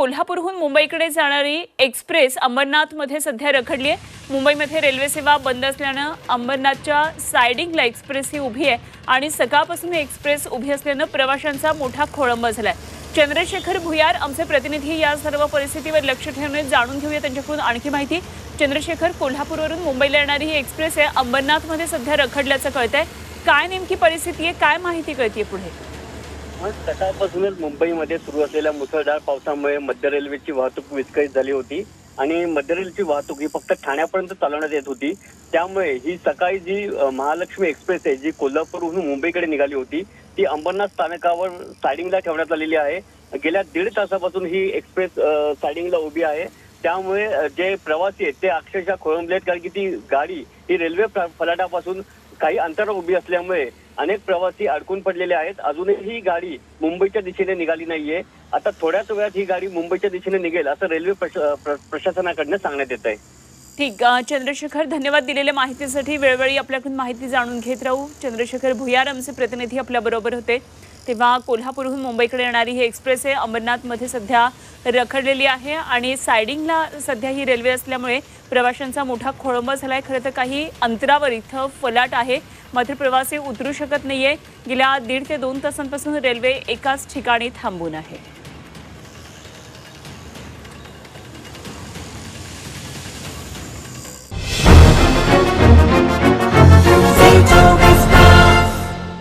कोल्हापूरहून मुंबईकडे जाणारी एक्सप्रेस अंबरनाथमध्ये सध्या रखडली आहे मुंबईमध्ये रेल्वे सेवा बंद असल्यानं अंबरनाथच्या सायडिंगला एक्सप्रेस ही उभी आहे आणि सकाळपासून ही एक्सप्रेस उभी असल्यानं प्रवाशांचा मोठा खोळंब आहे चंद्रशेखर भुयार आमचे प्रतिनिधी या सर्व परिस्थितीवर लक्ष ठेवणे जाणून घेऊया त्यांच्याकडून आणखी माहिती. चंद्रशेखर कोल्हापूरवरून मुंबईला येणारी ही एक्सप्रेस आहे. अंबरनाथमध्ये सध्या रखडल्याचं कळतंय. काय नेमकी परिस्थिती आहे? काय माहिती कळतीये पुढे? आज सकाळपासूनच मुंबईमध्ये सुरू असलेल्या मुसळधार पावसामुळे मध्य रेल्वेची वाहतूक विस्कळीत झाली होती आणि मध्य रेल्वेची वाहतूक ही फक्त ठाण्यापर्यंत चालवण्यात येत होती. त्यामुळे ही सकाळी जी महालक्ष्मी एक्सप्रेस आहे जी कोल्हापूरहून मुंबईकडे निघाली होती ती अंबरनाथ स्थानकावर सायडिंगला ठेवण्यात आलेली आहे. गेल्या दीड तासापासून ही एक्सप्रेस अ, सायडिंगला उभी आहे. त्यामुळे जे प्रवासी आहेत ते अक्षरशः खोळंबले आहेत कारण की ती गाडी ही रेल्वे फलाटापासून काही अंतरावर उभी असल्यामुळे अनेक प्रवासी अडकून पडलेले आहेत. अजूनही ही गाडी मुंबईच्या दिशेने निघाली नाहीये. आता थोड्याच वेळात ही गाडी मुंबईच्या दिशेने निघेल असं रेल्वे प्रशासनाकडनं सांगण्यात येत आहे ठीक चंद्रशेखर धन्यवाद दिलेल्या माहितीसाठी. वेळोवेळी आपल्याकडून माहिती जाणून घेत राहू. चंद्रशेखर भुयार आमचे प्रतिनिधी आपल्याबरोबर होते. तेव्हा कोल्हापूरहून मुंबईकडे येणारी ही एक्सप्रेस आहे. अंबरनाथमध्ये सध्या रखडलेली आहे आणि सायडिंगला सध्या ही रेल्वे असल्यामुळे प्रवाशांचा मोठा खोळंबा झाला आहे खरं तर काही अंतरावर इथं फलाट आहे. मात्र प्रवासी उतरू शकत नाही आहे गेल्या दीड ते दोन तासांपासून रेल्वे एकाच ठिकाणी थांबून आहे.